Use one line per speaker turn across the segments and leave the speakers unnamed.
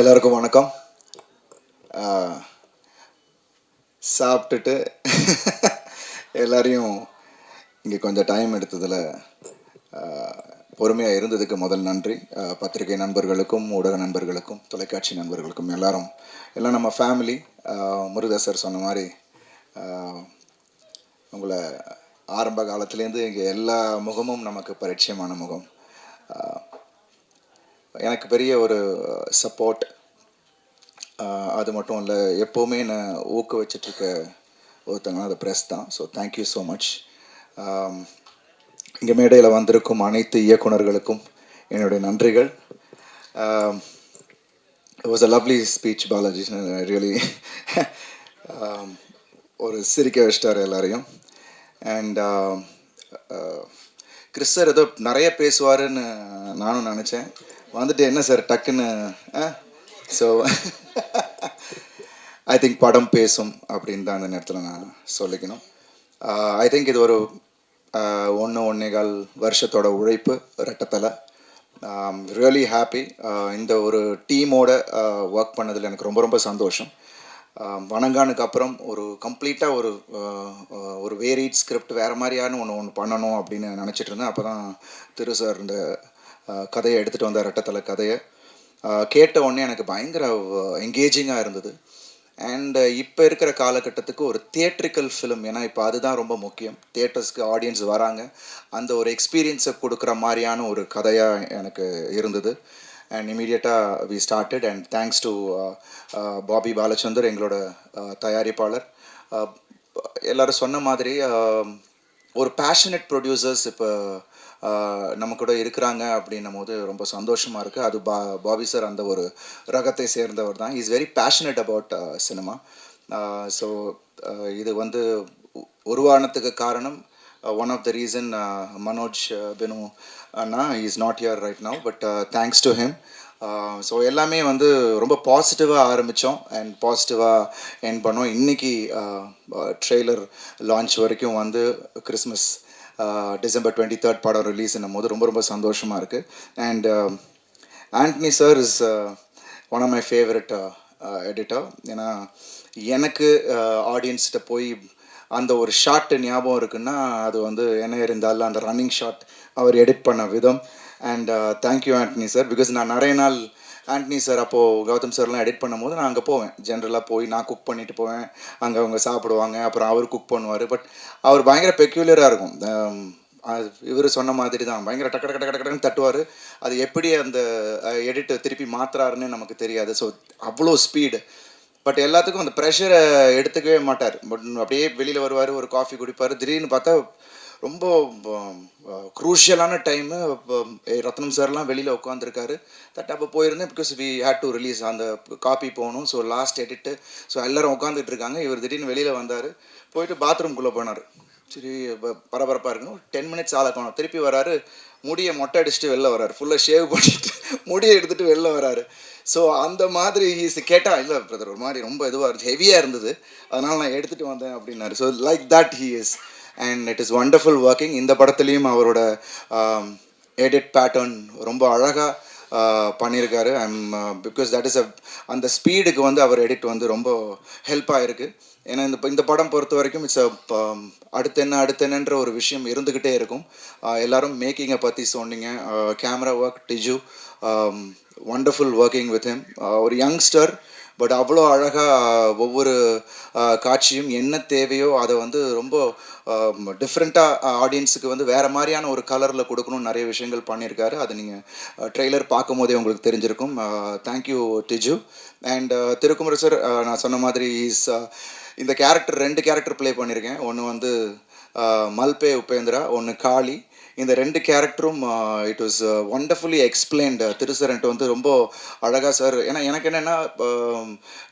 எல்லாருக்கும் வணக்கம். சாப்பிட்டுட்டு எல்லாரையும் இங்கே கொஞ்சம் டைம் எடுத்ததில் பொறுமையாக இருந்ததுக்கு முதல் நன்றி. பத்திரிகை நண்பர்களுக்கும் ஊடக நண்பர்களுக்கும் தொலைக்காட்சி நண்பர்களுக்கும் எல்லாரும் எல்லாம் நம்ம ஃபேமிலி முருகதாசர் சொன்ன மாதிரி உங்களை ஆரம்ப காலத்துலேருந்து இங்கே எல்லா முகமும் நமக்கு பரிச்சயமான முகம். எனக்கு பெரிய ஒரு சப்போர்ட் அது மட்டும் இல்லை எப்போவுமே நான் ஊக்குவிச்சிட்ருக்க ஒருத்தங்கன்னா அது ப்ரெஸ் தான். ஸோ தேங்க்யூ ஸோ மச் இங்கே மேடையில் வந்திருக்கும் அனைத்து இயக்குனர்களுக்கும் என்னுடைய நன்றிகள். Was a lovely speech Balaji. Really ஒரு சிரிக்க வச்சிட்டார் எல்லாரையும். அண்ட் கிறிஸ்தர் ஏதோ நிறைய பேசுவாருன்னு நானும் நினச்சேன். வந்துட்டு என்ன சார் டக்குன்னு ஸோ ஐ திங்க் படம் பேசும் அப்படின்னு தான் அந்த நேரத்தில் நான் சொல்லிக்கணும். ஐ திங்க் இது ஒரு ஒன்று ஒன்றே கால் வருஷத்தோட உழைப்பு ரெட்டத்தலை ரியலி ஹாப்பி இந்த ஒரு டீமோட ஒர்க் பண்ணதில் எனக்கு ரொம்ப ரொம்ப சந்தோஷம். வணங்கானுக்கு அப்புறம் ஒரு கம்ப்ளீட்டாக ஒரு ஒரு வேரியட் ஸ்கிரிப்ட் வேறு மாதிரியான ஒன்று ஒன்று பண்ணணும் அப்படின்னு நினச்சிட்டு இருந்தேன். அப்போ தான் திரு சார் இந்த கதையை எடுத்துகிட்டு வந்தார் ரெட்டத்தலை கதையை. கேட்ட உடனே எனக்கு பயங்கர என்கேஜிங்காக இருந்தது. அண்ட் இப்போ இருக்கிற காலகட்டத்துக்கு ஒரு தியேட்ரிக்கல் ஃபிலிம் ஏன்னா இப்போ அதுதான் ரொம்ப முக்கியம். தியேட்டர்ஸ்க்கு ஆடியன்ஸ் வராங்க. அந்த ஒரு எக்ஸ்பீரியன்ஸை கொடுக்குற மாதிரியான ஒரு கதையாக எனக்கு இருந்தது. அண்ட் இமீடியட்டாக we started and thanks to Bobby Balachander எங்களோட தயாரிப்பாளர். எல்லோரும் சொன்ன மாதிரி ஒரு பேஷனட் ப்ரொடியூசர்ஸ் இப்போ நம்ம கூட இருக்கிறாங்க அப்படின்னும் போது ரொம்ப சந்தோஷமாக இருக்குது அது பா பாபி சார் அந்த ஒரு ரகத்தை சேர்ந்தவர் தான். Is very passionate about cinema so இது வந்து உருவானத்துக்கு காரணம் one of the reason Manoj Benu Anna is not here right now but thanks to him so எல்லாமே வந்து ரொம்ப பாசிட்டிவாக ஆரம்பித்தோம் அண்ட் பாசிட்டிவாக என் பண்ணோம். இன்றைக்கி ட்ரெய்லர் லான்ச் வரைக்கும் வந்து கிறிஸ்மஸ் டிசம்பர் டுவெண்ட்டி தேர்ட் படம் ரிலீஸ்னும் போது ரொம்ப ரொம்ப சந்தோஷமாக இருக்குது and Antony sir is one of my favourite editor ஏன்னா எனக்கு uh, ஆடியன்ஸ்கிட்ட போய் அந்த ஒரு ஷாட்டு ஞாபகம் இருக்குன்னா அது வந்து என்ன இருந்தாலும் அந்த ரன்னிங் ஷாட் அவர் எடிட் பண்ண விதம். And thank you Antony sir because நான் நிறைய நாள் ஆண்டனி சார் அப்போது கௌதம் சார்லாம் எடிட் பண்ணும்போது நான் அங்கே போவேன். ஜென்ரலாக போய் நான் குக் பண்ணிட்டு போவேன். அங்கே அவங்க சாப்பிடுவாங்க. அப்புறம் அவர் குக் பண்ணுவார். பட் அவர் பயங்கர பெக்யூலராக இருக்கும். Um, இவர் சொன்ன மாதிரி தான். பயங்கர டக்கு டக்கு டக்கு டக்குன்னு தட்டுவார். அது எப்படி அந்த எடிட் திருப்பி மாத்துறாருன்னு நமக்கு தெரியாது. ஸோ அவ்வளோ ஸ்பீடு பட் எல்லாத்துக்கும் அந்த ப்ரெஷரை எடுத்துக்கவே மாட்டார். பட் அப்படியே வெளியில் வருவார் ஒரு காஃபி குடிப்பார். திடீர்னு பார்த்தா ரொம்ப க்ரூஷியலான டைமு ரத்னம் சார்லாம் வெளியில் உட்காந்துருக்காரு தட் அப்போ போயிருந்தேன் because we had to release அந்த காப்பி போகணும். ஸோ லாஸ்ட் எடிட்டு ஸோ எல்லோரும் உட்காந்துட்டு இருக்காங்க இவர் திடீர்னு வெளியில் வந்தார். போயிட்டு பாத்ரூம்குள்ளே போனார். சரி பரபரப்பாக இருக்கணும் டென் மினிட்ஸ் ஆள காணும். திருப்பி வராரு. முடியை மொட்டை அடிச்சுட்டு வெளில வராரு. ஃபுல்லாக ஷேவ் பண்ணிட்டு முடியை எடுத்துட்டு வெளில வராரு. ஸோ அந்த மாதிரி ஹீஸ் கேட்டால் இல்லை பிரதர் ஒரு மாதிரி ரொம்ப இதுவாக இருந்துச்சு ஹெவியாக இருந்தது. அதனால நான் எடுத்துகிட்டு வந்தேன் அப்படின்னாரு. So like that he is and it is wonderful working இந்த படத்துலேயும் அவரோட um, எடிட் பேட்டர்ன் ரொம்ப அழகாக uh, பண்ணியிருக்காரு. I'm because that is a அந்த ஸ்பீடுக்கு வந்து அவர் எடிட் வந்து ரொம்ப ஹெல்ப் இருக்குது ஏன்னா இந்த இந்த படம் பொறுத்த வரைக்கும் இட்ஸ் um, அடுத்து என்ன அடுத்து என்னன்ற ஒரு விஷயம் இருந்துக்கிட்டே இருக்கும். Uh, எல்லாரும் மேக்கிங்கை பற்றி சொன்னீங்க. Camera work Tiju wonderful working with him ஒரு யங்ஸ்டர் பட் அவ்வளோ அழகாக ஒவ்வொரு காட்சியும் என்ன தேவையோ அதை வந்து ரொம்ப டிஃப்ரெண்ட்டாக ஆடியன்ஸுக்கு வந்து வேறு மாதிரியான ஒரு கலரில் கொடுக்கணும்னு நிறைய விஷயங்கள் பண்ணியிருக்காரு. அதை நீங்கள் ட்ரெய்லர் பார்க்கும் போதே உங்களுக்கு தெரிஞ்சிருக்கும். Thank you Tiju and Thirukumara sir நான் சொன்ன மாதிரி இஸ் இந்த கேரக்டர் ரெண்டு கேரக்டர் ப்ளே பண்ணியிருக்கேன். ஒன்று வந்து மல்பே உபேந்திரா ஒன்று காளி. இந்த ரெண்டு கேரக்டரும் இட் வாஸ் ஒண்டர்ஃபுல்லி எக்ஸ்பிளைன்டு திருசரன்ட்டு வந்து ரொம்ப அழகாக சார் ஏன்னா எனக்கு என்னென்னா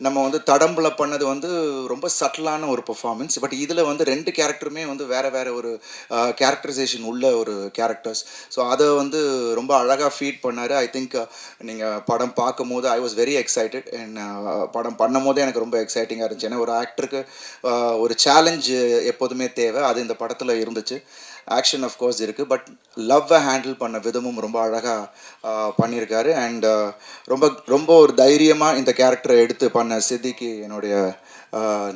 நம்ம வந்து தடம்புல பண்ணது வந்து ரொம்ப சட்டிலான ஒரு பர்ஃபார்மன்ஸ் பட் இதில் வந்து ரெண்டு கேரக்டருமே வந்து வேறு வேறு ஒரு கேரக்டரைசேஷன் உள்ள ஒரு கேரக்டர்ஸ் ஸோ அதை வந்து ரொம்ப அழகாக ஃபீட் பண்ணார். ஐ திங்க் நீங்கள் படம் பார்க்கும் போது I was very excited and படம் பண்ணும் போதே எனக்கு ரொம்ப எக்ஸைட்டிங்காக இருந்துச்சு. ஏன்னா ஒரு ஆக்டருக்கு ஒரு சேலஞ்சு எப்போதுமே தேவை. அது இந்த படத்தில் இருந்துச்சு. ஆக்ஷன் கோர்ஸ் இருக்குது பட் லவ்வை ஹேண்டில் பண்ண விதமும் ரொம்ப அழகாக பண்ணியிருக்காரு அண்ட் ரொம்ப ரொம்ப ஒரு தைரியமாக இந்த கேரக்டரை எடுத்து பண்ண சித்திக்கு என்னுடைய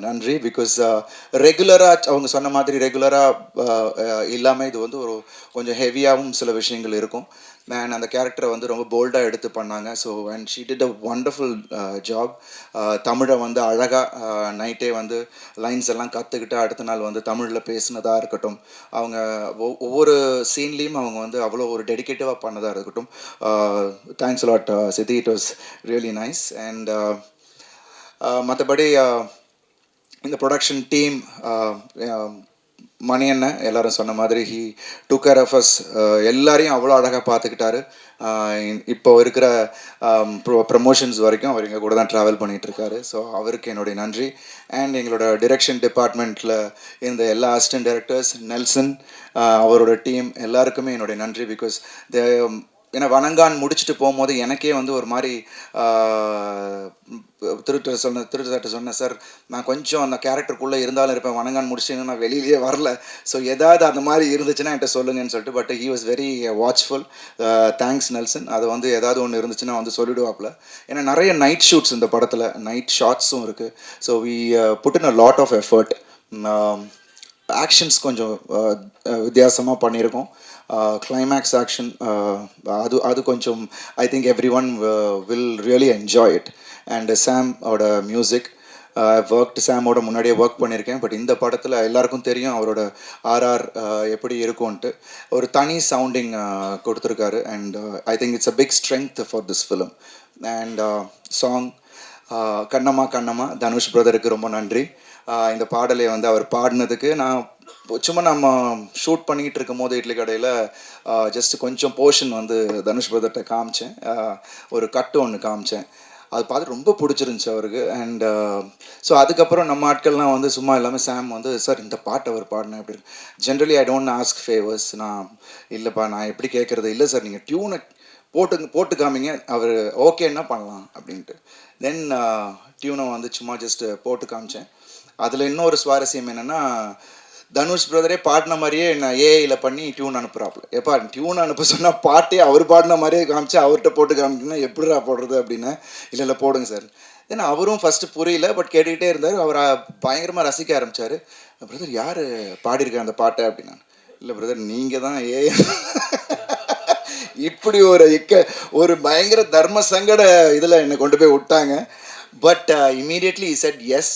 நன்றி. பிகாஸ் ரெகுலராக அவங்க சொன்ன மாதிரி ரெகுலராக இல்லாமல் இது வந்து ஒரு கொஞ்சம் ஹெவியாகவும் சில விஷயங்கள் இருக்கும். அண்ட் அந்த கேரக்டரை வந்து ரொம்ப போல்டாக எடுத்து பண்ணாங்க. So and she did a wonderful job தமிழை வந்து அழகாக நைட்டே uh, வந்து லைன்ஸ் எல்லாம் கற்றுக்கிட்டு அடுத்த நாள் வந்து தமிழில் பேசினதாக இருக்கட்டும். அவங்க ஒவ்வொரு சீன்லேயும் அவங்க வந்து அவ்வளோ ஒரு டெடிக்கேட்டிவாக பண்ணதாக இருக்கட்டும். Thanks lot Siddhi it was really nice and மற்றபடி இந்த ப்ரொடக்ஷன் டீம் மணி அண்ணன் எல்லாரும் சொன்ன மாதிரி he do care of us எல்லாரையும் அவ்வளோ அழகாக பார்த்துக்கிட்டாரு. இப்போ இருக்கிற ப்ரமோஷன்ஸ் வரைக்கும் அவர் எங்கள் கூட தான் ட்ராவல் பண்ணிகிட்ருக்காரு ஸோ அவருக்கு என்னுடைய நன்றி. அண்ட் எங்களோட டிரெக்ஷன் டிபார்ட்மெண்ட்டில் இருந்த எல்லா அசிஸ்டன்ட் டைரக்டர்ஸ் நெல்சன் அவரோட டீம் எல்லாருக்குமே என்னுடைய நன்றி பிகாஸ் தே ஏன்னா வணங்கான் முடிச்சுட்டு போகும்போது எனக்கே வந்து ஒரு மாதிரி திருட்டு சொன்ன திருட்டு சொன்னேன் சார் நான் கொஞ்சம் அந்த கேரக்டருக்குள்ளே இருந்தாலும் இருப்பேன். வணங்கான் முடிச்சுன்னு நான் வெளியிலேயே வரல. ஸோ ஏதாவது அந்த மாதிரி இருந்துச்சுன்னா என்கிட்ட சொல்லுங்கன்னு சொல்லிட்டு but he was very watchful thanks Nelson அது வந்து ஏதாவது ஒன்று இருந்துச்சுன்னா வந்து சொல்லிடுவாப்புல. ஏன்னா நிறைய நைட் ஷூட்ஸ் இந்த படத்தில். நைட் ஷார்ட்ஸும் இருக்குது so we put in a lot of effort actions கொஞ்சம் uh, வித்தியாசமாக பண்ணியிருக்கோம். கிளைமேக்ஸ் ஆக்ஷன் அது அது கொஞ்சம் I think every one will really enjoy it and சாமோட music work சாமோட முன்னாடியே ஒர்க் பண்ணியிருக்கேன் பட் இந்த படத்தில் எல்லாருக்கும் தெரியும் அவரோட ஆர்ஆர் எப்படி இருக்கும்ன்ட்டு ஒரு தனி சவுண்டிங் கொடுத்துருக்காரு and I think it's a big strength for this film and song Kannamma Kannamma Dhanush பிரதருக்கு ரொம்ப நன்றி இந்த பாடலை வந்து அவர் பாடினதுக்கு நான் சும்மா நம்ம ஷூட் பண்ணிக்கிட்டு இருக்கும் போது இட்லி கடையில் ஜஸ்ட் கொஞ்சம் போர்ஷன் வந்து தனுஷ் பிரதர்கிட்ட காமிச்சேன். ஒரு கட்டு ஒன்று காமிச்சேன். அது பார்த்து ரொம்ப பிடிச்சிருந்துச்சு அவருக்கு. அண்ட் ஸோ அதுக்கப்புறம் நம்ம ஆட்கள்லாம் வந்து சும்மா இல்லாமல் சாம் வந்து சார் இந்த பாட்டு அவர் பாடினேன் அப்படின்னு generally I don't ask favours நான் இல்லைப்பா நான் எப்படி கேட்குறது? இல்லை சார் நீங்கள் டியூனை போட்டு போட்டு காமிங்க. அவர் ஓகேன்னா பண்ணலாம் அப்படின்ட்டு. தென் டியூனை வந்து சும்மா ஜஸ்ட்டு போட்டு காமிச்சேன். அதில் இன்னொரு சுவாரஸ்யம் என்னென்னா தனுஷ் பிரதரே பாடின மாதிரியே நான் ஏஐயில் பண்ணி டியூன் அனுப்புகிறாப்புல எப்பா டியூன் அனுப்ப சொன்னால் பாட்டே அவர் பாடின மாதிரியே காமிச்சு அவர்கிட்ட போட்டு காமிச்சுன்னா எப்படிடா போடுறது அப்படின்னு. இல்லை இல்லை போடுங்க சார். ஏன்னா அவரும் ஃபஸ்ட்டு புரியல பட் கேட்டுக்கிட்டே இருந்தார். அவர் பயங்கரமாக ரசிக்க ஆரம்பித்தார் பிரதர் யார் பாடியிருக்க அந்த பாட்டை? அப்படின்னா. இல்லை பிரதர் நீங்கள் தான் ஏ இப்படி ஒரு இக்க ஒரு பயங்கர தர்ம சங்கட இதில் என்னை கொண்டு போய் விட்டாங்க. But immediately said yes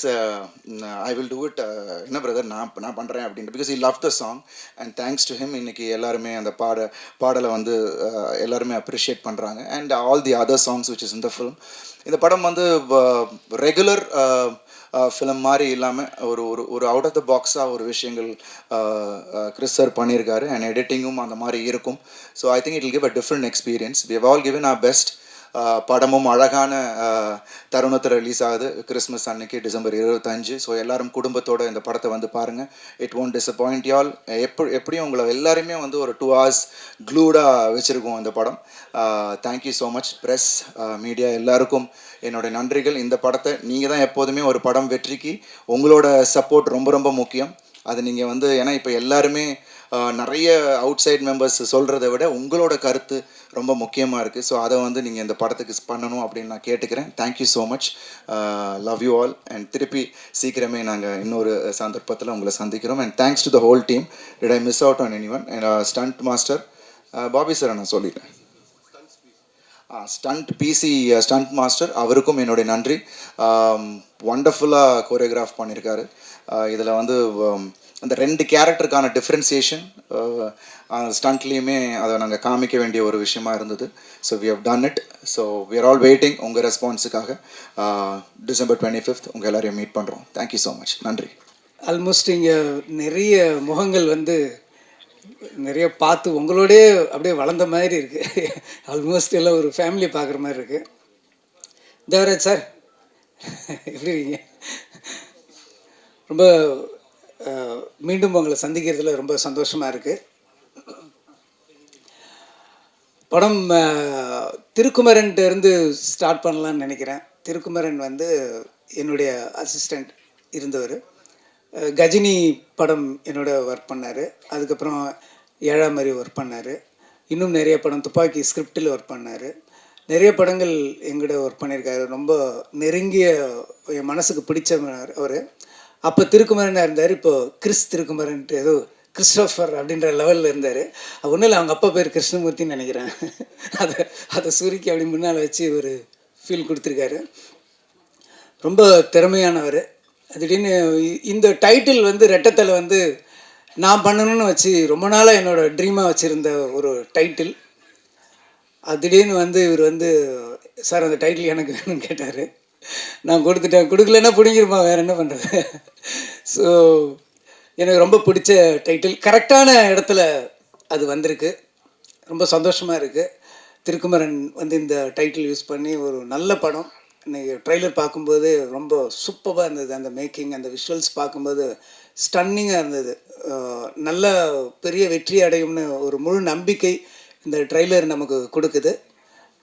I will do it என்ன பிரதர் நான் நான் பண்ணுறேன் அப்படின்ட்டு. Because I love the song and thanks to him இன்னைக்கு எல்லாருமே அந்த பாட பாடலை வந்து uh, எல்லாருமே அப்ரிஷியேட் பண்ணுறாங்க and all the other songs which is இந்த ஃபிலிம் இந்த படம் வந்து ரெகுலர் ஃபிலிம் uh, uh, மாதிரி இல்லாமல் ஒரு ஒரு ஒரு அவுட் ஆஃப் த பாக்ஸாக ஒரு விஷயங்கள் கிறிஸ் சார் பண்ணியிருக்காரு. அண்ட் எடிட்டிங்கும் அந்த மாதிரி இருக்கும். So I think it give a different experience we all given our best படமும் அழகான தருணத்தில் ரிலீஸ் ஆகுது. கிறிஸ்மஸ் அன்னைக்கு டிசம்பர் இருபத்தஞ்சு. ஸோ எல்லாரும் குடும்பத்தோட இந்த படத்தை வந்து பாருங்கள் இட் ஒன்ட் டிசப்பாயிண்ட் யால் எப்படி எப்படியும் உங்களை எல்லாருமே வந்து ஒரு டூ ஹவர்ஸ் க்ளூடாக வச்சுருக்கோம் அந்த படம். Thank you so much press media எல்லாருக்கும் என்னுடைய நன்றிகள். இந்த படத்தை நீங்கள் தான் எப்போதுமே ஒரு படம் வெற்றிக்கு உங்களோட சப்போர்ட் ரொம்ப ரொம்ப முக்கியம். அது நீங்கள் வந்து ஏன்னா இப்போ எல்லாருமே நிறைய அவுட் சைட் மெம்பர்ஸ் சொல்கிறத விட உங்களோட கருத்து ரொம்ப முக்கியமாக இருக்குது ஸோ அதை வந்து நீங்கள் இந்த படத்துக்கு பண்ணணும் அப்படின்னு நான் கேட்டுக்கிறேன். Thank you so much love you all and திருப்பி சீக்கிரமே நாங்கள் இன்னொரு சந்தர்ப்பத்தில் உங்களை சந்திக்கிறோம். And thanks to the whole team did I miss out on any one stunt master Bobby sir நான் சொல்லிடுறேன் ஸ்டண்ட் பிசி ஸ்டண்ட் மாஸ்டர் அவருக்கும் என்னுடைய நன்றி. ஒண்டர்ஃபுல்லாக கோரியோகிராஃப் பண்ணியிருக்காரு இதில் வந்து அந்த ரெண்டு கேரக்டருக்கான டிஃப்ரென்சியேஷன் ஸ்டண்ட்லேயுமே அதை நாங்கள் காமிக்க வேண்டிய ஒரு விஷயமா இருந்தது. So we have done it so we are all waiting உங்கள் ரெஸ்பான்ஸுக்காக டிசம்பர் டுவெண்ட்டி ஃபிஃப்த் உங்கள் எல்லாரையும் மீட் பண்ணுறோம் தேங்க்யூ ஸோ மச் நன்றி.
ஆல்மோஸ்ட் இங்கே நிறைய முகங்கள் வந்து நிறைய பார்த்து உங்களோடயே அப்படியே வளர்ந்த மாதிரி இருக்குது ஆல்மோஸ்ட் எல்லாம் ஒரு ஃபேமிலி பார்க்குற மாதிரி இருக்குது தேவராஜ் சார் எப்படி இருக்கீங்க? ரொம்ப மீண்டும் உங்களை சந்திக்கிறதுல ரொம்ப சந்தோஷமாக இருக்குது படம் அஹ், ஸ்டார்ட் பண்ணலான்னு நினைக்கிறேன். திருக்குமரன் வந்து என்னுடைய அசிஸ்டண்ட் இருந்தவர். கஜினி படம் என்னோட ஒர்க் பண்ணார். அதுக்கப்புறம் ஏழாம் மாதிரி ஒர்க் பண்ணார். இன்னும் நிறைய படம் துப்பாக்கி ஸ்கிரிப்டில் ஒர்க் பண்ணார். நிறைய படங்கள் எங்கிட்ட ஒர்க் பண்ணியிருக்காரு. ரொம்ப நெருங்கிய என் மனசுக்கு பிடிச்ச அவர். அப்போ திருக்குமரனாக இருந்தார் இப்போது கிறிஸ் திருக்குமரன்ட்டு ஏதோ கிறிஸ்டோஃபர் அப்படின்ற லெவலில் இருந்தார். ஒன்றும் இல்லை அவங்க அப்பா பேர் கிருஷ்ணமூர்த்தின்னு நினைக்கிறேன். அதை அதை சுருக்கி அப்படி முன்னால் வச்சு ஒரு ஃபீல் கொடுத்துருக்காரு. ரொம்ப திறமையானவர். திடீர்னு இந்த டைட்டில் வந்து ரெட்டத்தில் வந்து நான் பண்ணணும்னு வச்சு ரொம்ப நாளாக என்னோடய ட்ரீமாக வச்சுருந்த ஒரு டைட்டில் அது திடீர்னு வந்து இவர் வந்து சார் அந்த டைட்டில் எனக்கு வேணும்னு கேட்டார். நான் கொடுத்துட்டேன். கொடுக்கலன்னா பிடிங்கிருமா வேறு என்ன பண்ணுறது ஸோ எனக்கு ரொம்ப பிடிச்ச டைட்டில் கரெக்டான இடத்துல அது வந்திருக்கு. ரொம்ப சந்தோஷமாக இருக்குது திருக்குமரன் வந்து இந்த டைட்டில் யூஸ் பண்ணி ஒரு நல்ல படம். இன்றைக்கி ட்ரைலர் பார்க்கும்போது ரொம்ப சூப்பராக இருந்தது. அந்த மேக்கிங் அந்த விஷுவல்ஸ் பார்க்கும்போது ஸ்டன்னிங்காக இருந்தது. நல்ல பெரிய வெற்றி அடையும்னு ஒரு முழு நம்பிக்கை இந்த ட்ரைலர் நமக்கு கொடுக்குது.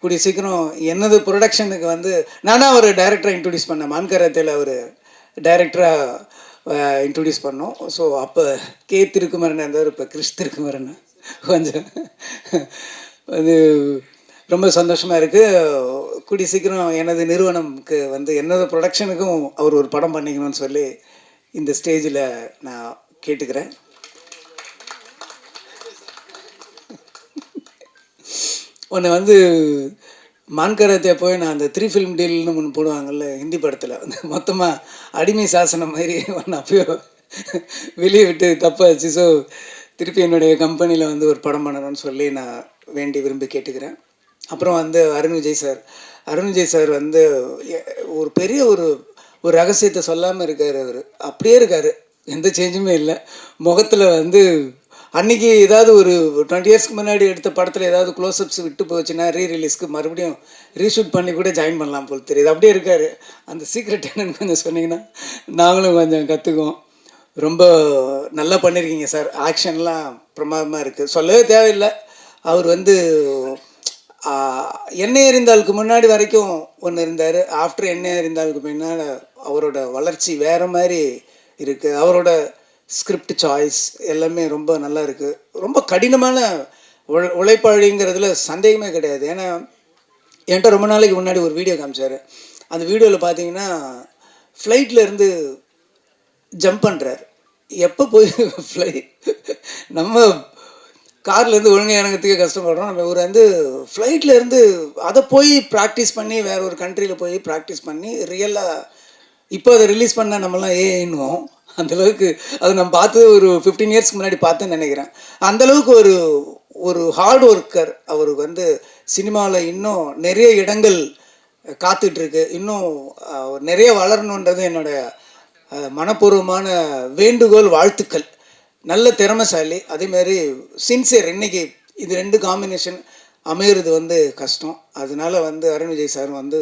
கூடிய சீக்கிரம் என்னது ப்ரொடக்ஷனுக்கு வந்து நானாக ஒரு டைரக்டரை இன்ட்ரடியூஸ் பண்ணேன். மான்கரத்தில் ஒரு டைரக்டராக இன்ட்ரடியூஸ் பண்ணோம். ஸோ அப்போ கே திருக்குமரன் இருந்தவர் இப்போ கிறிஸ் திருக்குமரன். கொஞ்சம் அது ரொம்ப சந்தோஷமாக இருக்குது கூடிய சீக்கிரம் எனது நிறுவனம்க்கு வந்து என்னது ப்ரொடக்ஷனுக்கும் அவர் ஒரு படம் பண்ணிக்கணும்னு சொல்லி இந்த ஸ்டேஜில் நான் கேட்டுக்கிறேன். உன்னை வந்து மான்கரத்தை போய் நான் அந்த த்ரீ ஃபிலிம் டீல்னு ஒன்று போடுவாங்கல்ல ஹிந்தி படத்தில். வந்து மொத்தமாக அடிமை சாசனம் மாதிரி ஒன்று அப்பயோ வெளியே விட்டு தப்பாச்சு. ஸோ திருப்பி என்னுடைய கம்பெனியில் வந்து ஒரு படம் பண்ணணும்னு சொல்லி நான் வேண்டி விரும்பி கேட்டுக்கிறேன். அப்புறம் வந்து அருண் விஜய் சார். அருண் விஜய் சார் வந்து ஒரு பெரிய ஒரு ஒரு ரகசியத்தை சொல்லாமல் இருக்கார் அவர். அப்படியே இருக்கார். எந்த சேஞ்சுமே இல்லை. முகத்தில் வந்து அன்னைக்கு ஏதாவது ஒரு டுவெண்ட்டி இயர்ஸ்க்கு முன்னாடி எடுத்த படத்தில் ஏதாவது க்ளோஸ்அப்ஸ் விட்டு போச்சுன்னா ரீ ரிலீஸ்க்கு மறுபடியும் ரீஷூட் பண்ணி கூட ஜாயின் பண்ணலாம் போல் தெரியுது. அப்படியே இருக்கார். அந்த சீக்ரெட் என்னன்னு கொஞ்சம் சொன்னீங்கன்னா நாங்களும் கொஞ்சம் கற்றுக்குவோம் ரொம்ப நல்லா பண்ணியிருக்கீங்க சார் ஆக்ஷன்லாம் பிரமாதமாக இருக்குது சொல்லவே தேவையில்லை. அவர் வந்து எண்ணெய் எறிந்தாளுக்கு முன்னாடி வரைக்கும் ஒன்று இருந்தார். ஆஃப்டர் எண்ணெய் எறிந்தாளுக்கு முன்னால் அவரோட வளர்ச்சி வேறு மாதிரி இருக்குது அவரோட ஸ்கிரிப்ட் சாய்ஸ் எல்லாமே ரொம்ப நல்லா இருக்குது ரொம்ப கடினமான உழ உழைப்பாளிங்கிறதுல சந்தேகமே கிடையாது. ஏன்னா என்கிட்ட ரொம்ப நாளைக்கு முன்னாடி ஒரு வீடியோ காமிச்சார். அந்த வீடியோவில் பார்த்தீங்கன்னா ஃப்ளைட்டில் இருந்து ஜம்ப் பண்ணுறார் எப்போ போய் ஃப்ளை நம்ம கார்லேருந்து ஒழுங்காக இறங்கிறதுக்கே கஷ்டப்படுறோம். நம்ம இவர் வந்து ஃப்ளைட்டில் இருந்து அதை போய் ப்ராக்டிஸ் பண்ணி வேறு ஒரு கண்ட்ரியில் போய் ப்ராக்டிஸ் பண்ணி ரியலாக இப்போ அதை ரிலீஸ் பண்ண நம்மலாம் ஏன்னுவோம்? அந்தளவுக்கு அது நம்ம பார்த்து ஒரு ஃபிஃப்டீன் இயர்ஸ்க்கு முன்னாடி பார்த்தேன்னு நினைக்கிறேன். அந்தளவுக்கு ஒரு ஒரு ஹார்ட் ஒர்க்கர் அவருக்கு வந்து சினிமாவில் இன்னும் நிறைய இடங்கள் காத்துட்ருக்கு. இன்னும் நிறைய வளரணுன்றது என்னோடய மனப்பூர்வமான வேண்டுகோள் வாழ்த்துக்கள். நல்ல திறமைசாலி. அதேமாரி சின்சியர் இன்னைக்கு இது ரெண்டு காம்பினேஷன் அமையிறது வந்து கஷ்டம். அதனால வந்து அருண் விஜய் சார் வந்து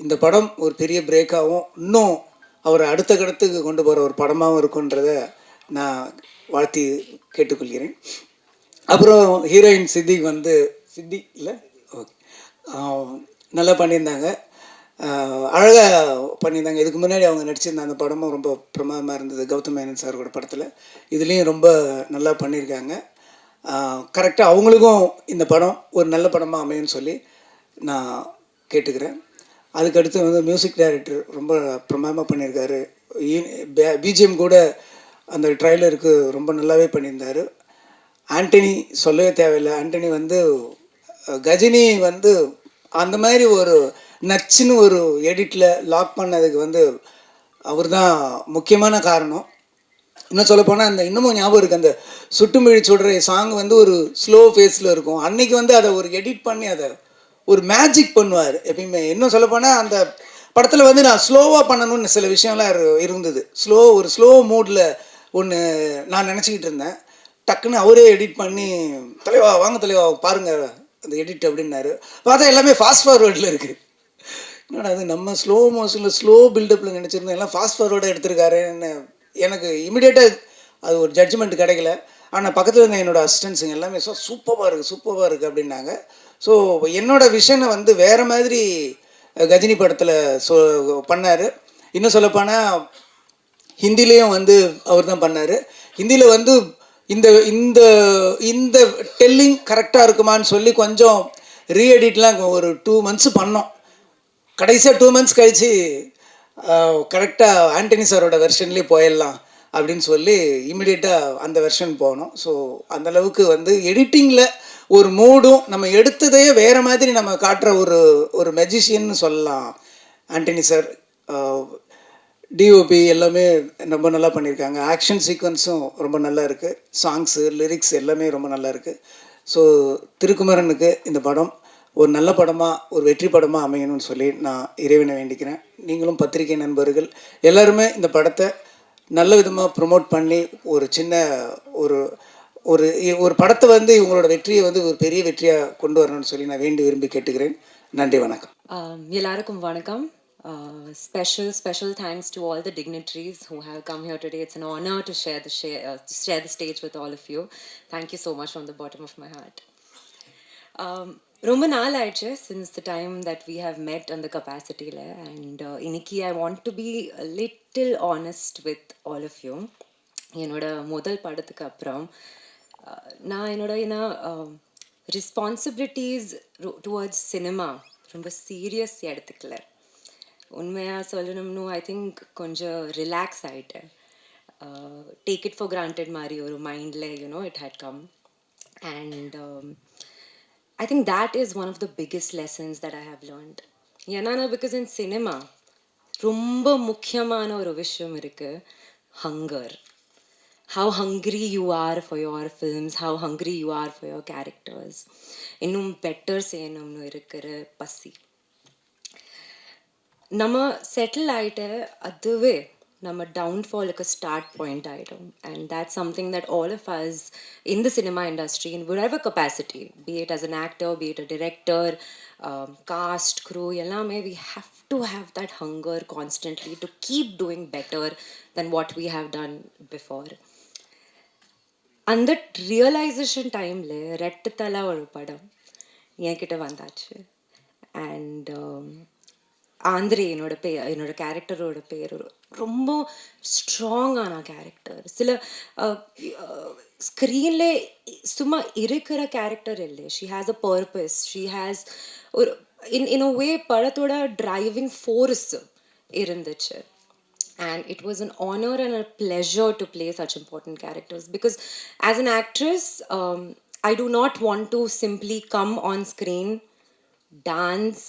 இந்த படம் ஒரு பெரிய பிரேக்காகவும் இன்னும் அவரை அடுத்த கடத்துக்கு கொண்டு போகிற ஒரு படமாகவும் இருக்குன்றத நான் வாழ்த்தி கேட்டுக்கொள்கிறேன். அப்புறம் ஹீரோயின் சித்திக் வந்து சித்தி இல்லை? ஓகே. நல்லா பண்ணியிருந்தாங்க. அழகாக பண்ணியிருந்தாங்க. இதுக்கு முன்னாடி அவங்க நடிச்சிருந்த அந்த படமும் ரொம்ப பிரமாதமாக இருந்தது. கௌதம் மேனன் சாரோட படத்தில். இதுலேயும் ரொம்ப நல்லா பண்ணியிருக்காங்க. கரெக்டாக அவங்களுக்கும் இந்த படம் ஒரு நல்ல படமாக அமையும்னு சொல்லி நான் கேட்டுக்கிறேன். அதுக்கடுத்து வந்து மியூசிக் டைரக்டர் ரொம்ப பிரமாதமாக பண்ணியிருக்காரு. பிஜிஎம் கூட அந்த ட்ரைலருக்கு ரொம்ப நல்லாவே பண்ணியிருந்தார். ஆண்டனி சொல்லவே தேவையில்லை. ஆண்டனி வந்து கஜினி வந்து அந்த மாதிரி ஒரு நச்சுன்னு ஒரு எடிட்டில் லாக் பண்ணதுக்கு வந்து அவர் தான் முக்கியமான காரணம். இன்னும் சொல்லப்போனால் அந்த இன்னமும் ஞாபகம் இருக்குது அந்த சுட்டுமிழி சுடுற சாங் வந்து ஒரு ஸ்லோ ஃபேஸில் இருக்கும். அன்னைக்கு வந்து அதை ஒரு எடிட் பண்ணி அதை ஒரு மேஜிக் பண்ணுவார். எப்பயுமே இன்னும் சொல்லப்போனால் அந்த படத்தில் வந்து நான் ஸ்லோவாக பண்ணணும்னு சில விஷயம்லாம் இரு- இருந்தது. ஸ்லோ ஒரு ஸ்லோ மூடில் ஒன்று நான் நினச்சிக்கிட்டு இருந்தேன். டக்குன்னு அவரே எடிட் பண்ணி தலைவா வாங்க தலைவா பாருங்க அந்த எடிட் அப்படின்னாரு. பார்த்தா எல்லாமே ஃபாஸ்ட் ஃபார்வேர்டில் இருக்குது என்னடா அது நம்ம ஸ்லோ மோஷனில் ஸ்லோ பில்டப்பில் நினச்சிருந்தோம் எல்லாம் ஃபாஸ்ட் ஃபார்வேர்டாக எடுத்திருக்காருன்னு எனக்கு இமிடியேட்டாக அது ஒரு ஜட்ஜ்மெண்ட் கிடைக்கல. ஆனால் பக்கத்தில் இருந்த என்னோடய அசிஸ்டன்ஸுங்க எல்லாமே சூப்பராக இருக்குது சூப்பராக இருக்குது அப்படின்னாங்க. ஸோ என்னோட விஷனை வந்து வேறு மாதிரி கஜினி படத்தில் சொ பண்ணார். இன்னும் சொல்லப்போனால் ஹிந்திலேயும் வந்து அவர் தான் பண்ணார். ஹிந்தியில் வந்து இந்த இந்த இந்த டெல்லிங் கரெக்டாக இருக்குமான்னு சொல்லி கொஞ்சம் ரீஎடிட்லாம் ஒரு டூ மந்த்ஸ் பண்ணோம். கடைசியாக டூ மந்த்ஸ் கழித்து கரெக்டாக ஆண்டனி சாரோட வெர்ஷன்லேயே போயிடலாம் அப்படின்னு சொல்லி இமிடியேட்டாக அந்த வெர்ஷன் போனோம். ஸோ அந்தளவுக்கு வந்து எடிட்டிங்கில் ஒரு மூடும் நம்ம எடுத்ததையே வேறு மாதிரி நம்ம காட்டுற ஒரு ஒரு மெஜிஷியன்னு சொல்லலாம். ஆண்டனி சார் டிஓபி எல்லாமே ரொம்ப நல்லா பண்ணியிருக்காங்க. ஆக்ஷன் சீக்வன்ஸும் ரொம்ப நல்லா இருக்குது சாங்ஸு லிரிக்ஸ் எல்லாமே ரொம்ப நல்லா இருக்குது ஸோ திருக்குமரனுக்கு இந்த படம் ஒரு நல்ல படமாக ஒரு வெற்றி படமாக அமையணும்னு சொல்லி நான் இறைவனை வேண்டிக்கிறேன். நீங்களும் பத்திரிகை நண்பர்கள் எல்லாருமே இந்த படத்தை நல்ல விதமாக ப்ரொமோட் பண்ணி ஒரு சின்ன ஒரு ஒரு ஒரு படத்தை வந்து இவங்களோட வெற்றியை வந்து ஒரு பெரிய வெற்றியாக கொண்டு வரணும்னு சொல்லி நான் வேண்டி விரும்பி கேட்டுக்கிறேன் நன்றி வணக்கம்
எல்லாருக்கும் வணக்கம் special special thanks to all the dignitaries who have come here today. It's an honor to share the share, uh, to share the stage with all of you. Thank you so much from the bottom of my heart. ரொம்ப நாள் ஆயிடுச்சு since the time that we have met அந்த கப்பாசிட்டியில் and இன்னைக்கு I want to be little honest with all of you என்னோட முதல் படத்துக்கு அப்புறம் நான் என்னோட என்ன ரெஸ்பான்சிபிலிட்டிஸ் டுவர்ட்ஸ் சினிமா ரொம்ப சீரியஸ் எடுத்துக்கல. உண்மையாக சொல்லணும்னு ஐ திங்க் கொஞ்சம் ரிலாக்ஸ் ஆகிட்டேன் டேக் இட் ஃபார் கிராண்டட் மாதிரி ஒரு மைண்டில் you know it had come and I think that is one of the biggest lessons that I have learned ஏன்னா பிகாஸ் இன் சினிமா ரொம்ப முக்கியமான ஒரு விஷயம் இருக்குது hunger how hungry you are for your films how hungry you are for your characters இன்னும் better செய்யணும்னு இருக்கிற பசி. நம்ம செட்டில் ஆகிட்டு அதுவே நம்ம டவுன்ஃபாலுக்கு ஸ்டார்ட் பாயிண்ட் ஆகிடும் and that something that all of us in the cinema industry in whatever capacity be it as an actor be it a director um, cast crew எல்லாமே we have to have that hunger constantly to keep doing better than what we have done before. அந்த realisation டைமில் ரெட்டு ஒரு படம் என்கிட்ட வந்தாச்சு. And um, Andre என்னோட பேர் என்னோட கேரக்டரோட பேர் ரொம்ப ஸ்ட்ராங்கான கேரக்டர் சில ஸ்க்ரீனில் சும்மா இருக்கிற கேரக்டர் இல்லை. She has a purpose she has ஒரு இன் இன் அ வே படத்தோட டிரைவிங் ஃபோர்ஸ் இருந்துச்சு. and it was an honor and a pleasure to play such important characters because as an actress um, i do not want to simply come on screen dance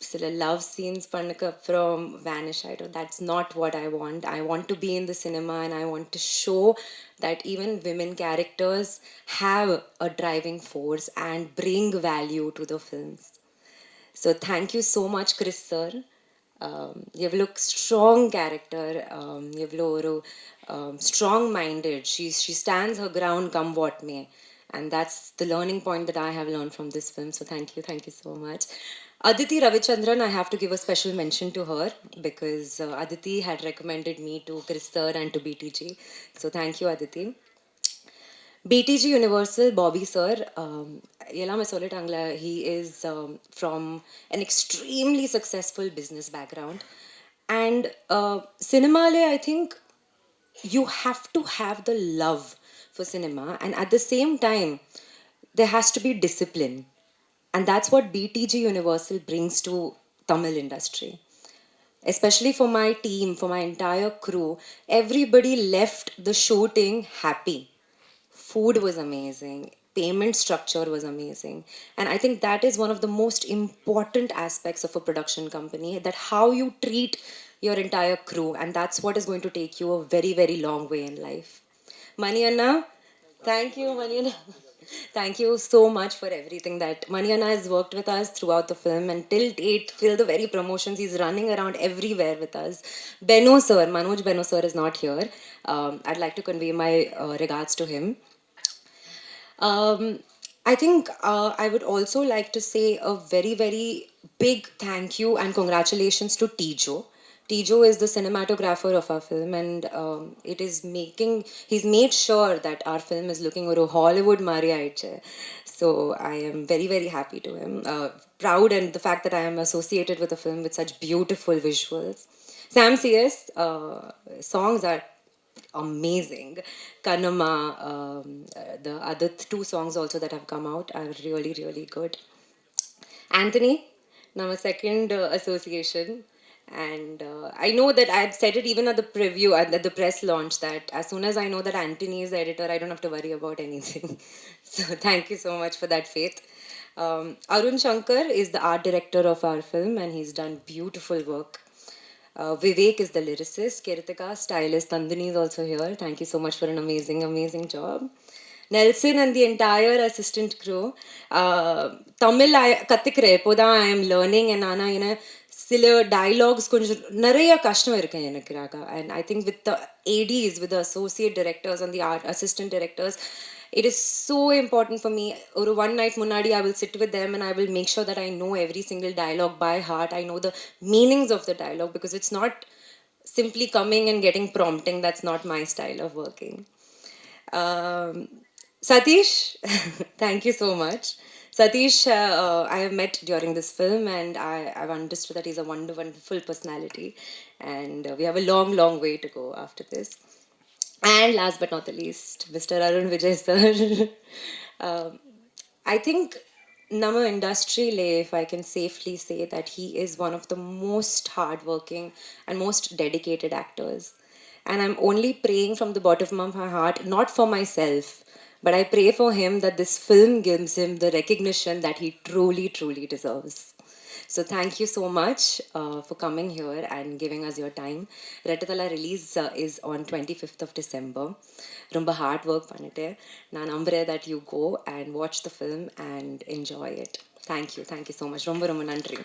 சில love scenes பண்ணக்கு அப்புறம் vanish ஆகிடும் that's not what I want I want to be in the cinema and I want to show that even women characters have a driving force and bring value to the films so thank you so much Chris sir எவ்வளோ strong character எவ்வளோ ஒரு strong minded she she stands her ground come what may and that's the learning point that I have learned from this film. So thank you, thank you so much. Aditi Ravichandran, I have to give a special mention to her because uh, Aditi had recommended me to Chris sir and to BTG. So thank you, Aditi. BTG Universal, Bobby sir, um, எல்லாமே சொல்லிட்டாங்களே he is um, from an extremely successful business background. And uh, cinemale, I think you have to have the love for cinema and at the same time there has to be discipline and that's what btg universal brings to tamil industry especially for my team for my entire crew everybody left the shooting happy food was amazing payment structure was amazing and i think that is one of the most important aspects of a production company that how you treat your entire crew and that's what is going to take you a very very long way in life Manianna, thank you, Manianna. Thank you so much for everything that Manianna has worked with us throughout the film and till date, till the very promotions, he's running around everywhere with us. Beno sir, Manoj Beno sir is not here. Um, I'd like to convey my uh, regards to him. Um, I think uh, I would also like to say a very, very big thank you and congratulations to Tijo. Tijo is the cinematographer of our film, and um, it is making. He's made sure that our film is looking or Hollywood Mariaiche. So I am very, very happy to him. Uh, proud and the fact that I am associated with a film with such beautiful visuals. Sam CS uh, songs are amazing. Kanama, um, uh, the other two songs also that have come out are really, really good. Anthony, now a second uh, association. And uh, I know that I had said it even at the preview, at the- the press launch, that as soon as I know that Anthony is the editor, I don't have to worry about anything. so thank you so much for that faith. Um, Arun Shankar is the art director of our film, and he's done beautiful work. Uh, Vivek is the lyricist. Kirtika, stylist. Tandini is also here. Thank you so much for an amazing, amazing job. Nelson and the entire assistant crew. Uh, Tamil கற்றுக்கிறேன் இப்போ தான் I am learning and ஆனால் என்ன சில dialogues கொஞ்சம் நிறைய கஷ்டம் இருக்கு எனக்கு Raga and I think with the ADs with associate directors and the art assistant directors it is so important for me. or one night munadi i will sit with them and i will make sure that i know every single dialogue by heart. I know the meanings of the dialogue because it's not simply coming and getting prompting. That's not my style of working. Um, satish thank you so much. Satish uh, uh, i have met during this film and I, i've understood that he's a wonderful personality. And uh, we have a long long way to go after this and last but not the least, Mr. Arun Vijay sir. um, I think Nama industry, if I can safely say that he is one of the most hardworking and most dedicated actors. And I'm only praying from the bottom of my heart, not for myself, but I pray for him that this film gives him the recognition that he truly, truly deserves. So thank you so much uh, for coming here and giving us your time. Retatala release uh, is on 25th of December. ரொம்ப hard work பண்ணிட்டேன் நான் நம்புகிறேன் that you go and watch the film and enjoy it thank you thank you so much ரொம்ப ரொம்ப நன்றி